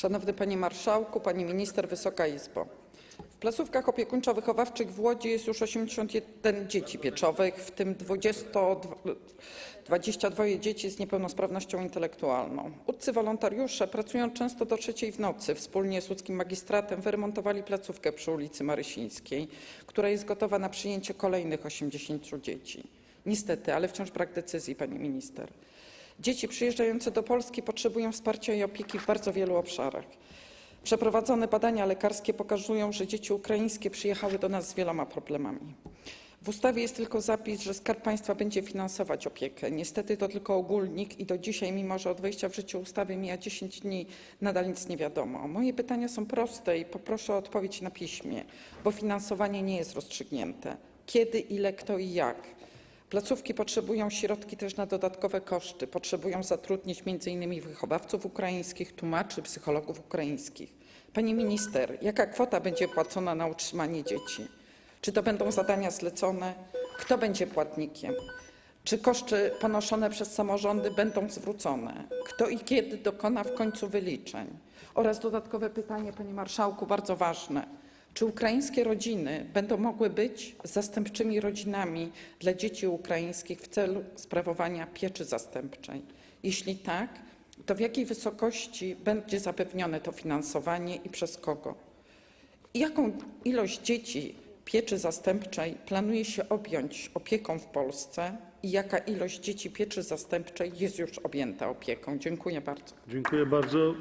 Szanowny Panie Marszałku, Pani Minister, Wysoka Izbo. W placówkach opiekuńczo-wychowawczych w Łodzi jest już 81 dzieci pieczowych, w tym 20, 22 dzieci z niepełnosprawnością intelektualną. Łódcy wolontariusze, pracując często do trzeciej w nocy, wspólnie z łódzkim magistratem wyremontowali placówkę przy ulicy Marysińskiej, która jest gotowa na przyjęcie kolejnych 80 dzieci. Niestety, ale wciąż brak decyzji, Pani Minister. Dzieci przyjeżdżające do Polski potrzebują wsparcia i opieki w bardzo wielu obszarach. Przeprowadzone badania lekarskie pokazują, że dzieci ukraińskie przyjechały do nas z wieloma problemami. W ustawie jest tylko zapis, że Skarb Państwa będzie finansować opiekę. Niestety to tylko ogólnik i do dzisiaj, mimo że od wejścia w życie ustawy mija 10 dni, nadal nic nie wiadomo. Moje pytania są proste i poproszę o odpowiedź na piśmie, bo finansowanie nie jest rozstrzygnięte. Kiedy, ile, kto i jak? Placówki potrzebują środki też na dodatkowe koszty. Potrzebują zatrudnić m.in. wychowawców ukraińskich, tłumaczy, psychologów ukraińskich. Pani minister, jaka kwota będzie płacona na utrzymanie dzieci? Czy to będą zadania zlecone? Kto będzie płatnikiem? Czy koszty ponoszone przez samorządy będą zwrócone? Kto i kiedy dokona w końcu wyliczeń? Oraz dodatkowe pytanie, panie marszałku, bardzo ważne. Czy ukraińskie rodziny będą mogły być zastępczymi rodzinami dla dzieci ukraińskich w celu sprawowania pieczy zastępczej? Jeśli tak, to w jakiej wysokości będzie zapewnione to finansowanie i przez kogo? Jaką ilość dzieci pieczy zastępczej planuje się objąć opieką w Polsce i jaka ilość dzieci pieczy zastępczej jest już objęta opieką? Dziękuję bardzo. Dziękuję bardzo.